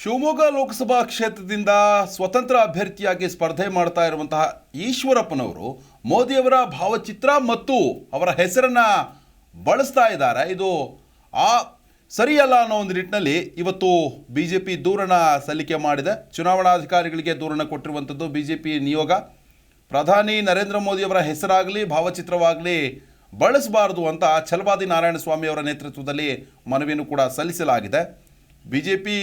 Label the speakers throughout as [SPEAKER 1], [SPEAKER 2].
[SPEAKER 1] ಶಿವಮೊಗ್ಗ ಲೋಕಸಭಾ ಕ್ಷೇತ್ರದಿಂದ ಸ್ವತಂತ್ರ ಅಭ್ಯರ್ಥಿಯಾಗಿ ಸ್ಪರ್ಧೆ ಮಾಡ್ತಾ ಇರುವಂತಹ ಈಶ್ವರಪ್ಪನವರು ಮೋದಿಯವರ ಭಾವಚಿತ್ರ ಮತ್ತು ಅವರ ಹೆಸರನ್ನ ಬಳಸ್ತಾ ಇದ್ದಾರೆ. ಇದು ಆ ಸರಿಯಲ್ಲ ಅನ್ನೋ ಒಂದು ನಿಟ್ಟಿನಲ್ಲಿ ಇವತ್ತು ಬಿ ಜೆ ಪಿ ದೂರನ ಸಲ್ಲಿಕೆ ಮಾಡಿದೆ. ಚುನಾವಣಾಧಿಕಾರಿಗಳಿಗೆ ದೂರನ ಕೊಟ್ಟಿರುವಂಥದ್ದು ಬಿ ಜೆ ಪಿ ನಿಯೋಗ. ಪ್ರಧಾನಿ ನರೇಂದ್ರ ಮೋದಿಯವರ ಹೆಸರಾಗಲಿ, ಭಾವಚಿತ್ರವಾಗಲಿ ಬಳಸಬಾರದು ಅಂತ ಛಲವಾದಿ ನಾರಾಯಣ ಸ್ವಾಮಿ ಅವರ ನೇತೃತ್ವದಲ್ಲಿ ಮನವಿಯನ್ನು ಕೂಡ ಸಲ್ಲಿಸಲಾಗಿದೆ. ಬಿಜೆಪಿ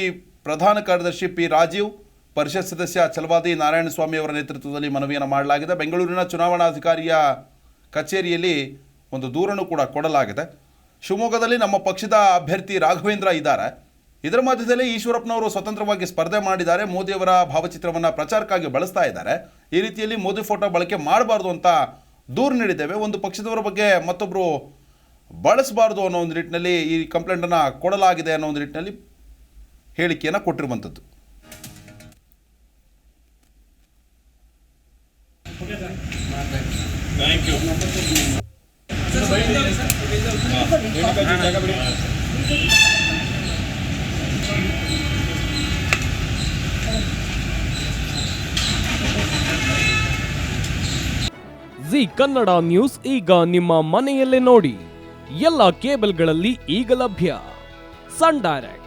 [SPEAKER 1] ಪ್ರಧಾನ ಕಾರ್ಯದರ್ಶಿ ಪಿ ರಾಜೀವ್, ಪರಿಷತ್ ಸದಸ್ಯ ಚಲವಾದಿ ನಾರಾಯಣಸ್ವಾಮಿ ಅವರ ನೇತೃತ್ವದಲ್ಲಿ ಮನವಿಯನ್ನು ಮಾಡಲಾಗಿದೆ. ಬೆಂಗಳೂರಿನ ಚುನಾವಣಾಧಿಕಾರಿಯ ಕಚೇರಿಯಲ್ಲಿ ಒಂದು ದೂರನ್ನು ಕೂಡ ಕೊಡಲಾಗಿದೆ. ಶಿವಮೊಗ್ಗದಲ್ಲಿ ನಮ್ಮ ಪಕ್ಷದ ಅಭ್ಯರ್ಥಿ ರಾಘವೇಂದ್ರ ಇದ್ದಾರೆ. ಇದರ ಮಧ್ಯದಲ್ಲಿ ಈಶ್ವರಪ್ಪನವರು ಸ್ವತಂತ್ರವಾಗಿ ಸ್ಪರ್ಧೆ ಮಾಡಿದ್ದಾರೆ. ಮೋದಿಯವರ ಭಾವಚಿತ್ರವನ್ನು ಪ್ರಚಾರಕ್ಕಾಗಿ ಬಳಸ್ತಾ ಇದ್ದಾರೆ. ಈ ರೀತಿಯಲ್ಲಿ ಮೋದಿ ಫೋಟೋ ಬಳಕೆ ಮಾಡಬಾರ್ದು ಅಂತ ದೂರು ನೀಡಿದ್ದೇವೆ. ಒಂದು ಪಕ್ಷದವರ ಬಗ್ಗೆ ಮತ್ತೊಬ್ಬರು ಬಳಸಬಾರ್ದು ಅನ್ನೋ ಒಂದು ನಿಟ್ಟಿನಲ್ಲಿ ಈ ಕಂಪ್ಲೇಂಟನ್ನು ಕೊಡಲಾಗಿದೆ ಅನ್ನೋ ಒಂದು ನಿಟ್ಟಿನಲ್ಲಿ ಹೇಳಿಕೆಯನ್ನು ಕೊಟ್ಟಿರುವಂಥದ್ದು
[SPEAKER 2] ಜಿ ಕನ್ನಡ ನ್ಯೂಸ್ ಈಗ ನಿಮ್ಮ ಮನೆಯಲ್ಲೇ ನೋಡಿ. ಎಲ್ಲ ಕೇಬಲ್ಗಳಲ್ಲಿ ಈಗ ಲಭ್ಯ. Sun Direct.